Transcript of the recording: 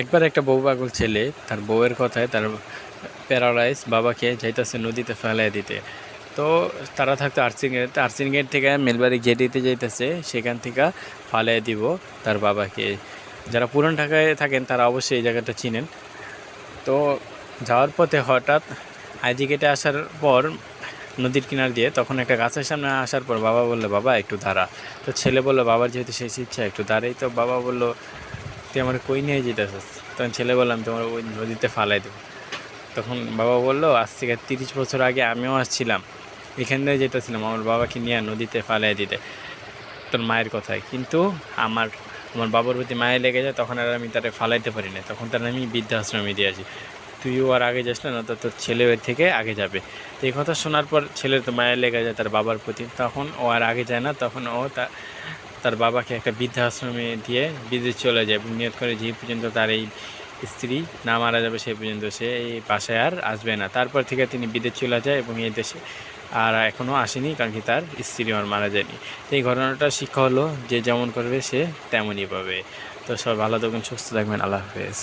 একবার একটা বউ পাগল ছেলে, তার বউয়ের কথায় তার প্যারালাইজ বাবাকে যাইতেছে নদীতে ফেলাই দিতে। তো তারা থাকতো আর্চিং গেট আর্চিং গেট থেকে মেলবাড়ি জেটিতে যাইতেছে, সেখান থেকে ফালাই দিব তার বাবাকে। যারা পুরান ঢাকায় থাকেন, তারা অবশ্যই এই জায়গাটা চিনেন। তো যাওয়ার পথে হঠাৎ আইজি গেটে আসার পর নদীর কিনার দিয়ে তখন একটা গাছের সামনে আসার পর বাবা বলল, বাবা, একটু দাঁড়া। তো ছেলে বলল, বাবার যেহেতু শেষ ইচ্ছা একটু দাঁড়াই। তো বাবা বলল তুই আমার কই নিয়ে যেতেছিস তখন ছেলে বললাম, তোমার ওই নদীতে ফালাই দেবো। তখন বাবা বলল, আজ থেকে তিরিশ বছর আগে আমিও আসছিলাম। এখান থেকে যেতেছিলাম আমার বাবাকে নিয়ে নদীতে ফালাই দিতে। তোর মায়ের কথায় কিন্তু আমার আমার বাবার প্রতি মায়ে লেগে যায়, তখন আর আমি তারে ফালাইতে পারি না তখন তার আমি বৃদ্ধাশ্রমে দিয়ে আসি। তুইও আর আগে যাস না তো তোর ছেলে থেকে আগে যাবে। এই কথা শোনার পর ছেলের তো মায়ের লেগে যায় তার বাবার প্রতি। তখন ও আর আগে যায় না, তখন ও তা তার বাবাকে একটা বৃদ্ধাশ্রমে দিয়ে বিদেশ চলে যায়। এবং নিয়ত করে যে পর্যন্ত তার এই স্ত্রী না মারা যাবে সেই পর্যন্ত সে এই বাসায় আর আসবে না। তারপর থেকে তিনি বিদেশ চলে যায় এবং এই দেশে আর এখনও আসেনি কারণ কি তার স্ত্রী আর মারা যায়নি। তো এই ঘটনাটা শিক্ষা হলো যে যেমন করবে সে তেমনই পাবে। তো সব ভালো থাকবেন সুস্থ থাকবেন, আল্লাহ হাফেজ।